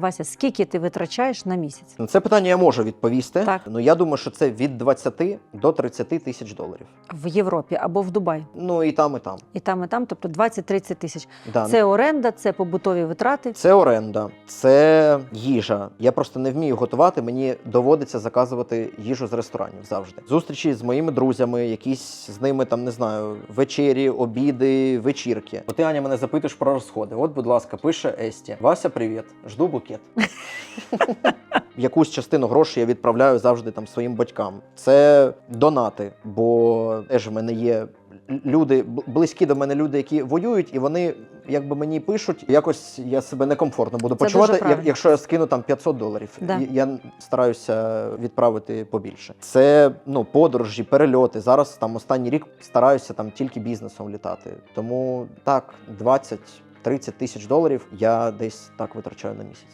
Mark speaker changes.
Speaker 1: Вася, скільки ти витрачаєш на місяць?
Speaker 2: На це питання я можу відповісти.
Speaker 1: Так.
Speaker 2: Ну я думаю, що це від 20 до 30 тисяч доларів.
Speaker 1: В Європі або в Дубаї.
Speaker 2: Ну і там, і там.
Speaker 1: І там, і там, тобто 20-30 тисяч.
Speaker 2: Да.
Speaker 1: Це оренда, це побутові витрати.
Speaker 2: Це оренда, це їжа. Я просто не вмію готувати. Мені доводиться заказувати їжу з ресторанів завжди. Зустрічі з моїми друзями, якісь з ними там не знаю, вечері, обіди, вечірки. От ти Аня мене запитуєш про розходи. От, будь ласка, пише Есті. Вася, привіт, жду букет. Якусь частину грошей я відправляю завжди там своїм батькам. Це донати, бо теж в мене є люди, близькі до мене люди, які воюють, і вони якби мені пишуть, якось я себе некомфортно буду
Speaker 1: Це
Speaker 2: почувати, як, якщо я скину там 500 доларів.
Speaker 1: Да.
Speaker 2: Я стараюся відправити побільше. Це ну подорожі, перельоти. Зараз там останній рік стараюся там тільки бізнесом літати. Тому так, 20-30 тисяч доларів я десь так витрачаю на місяць.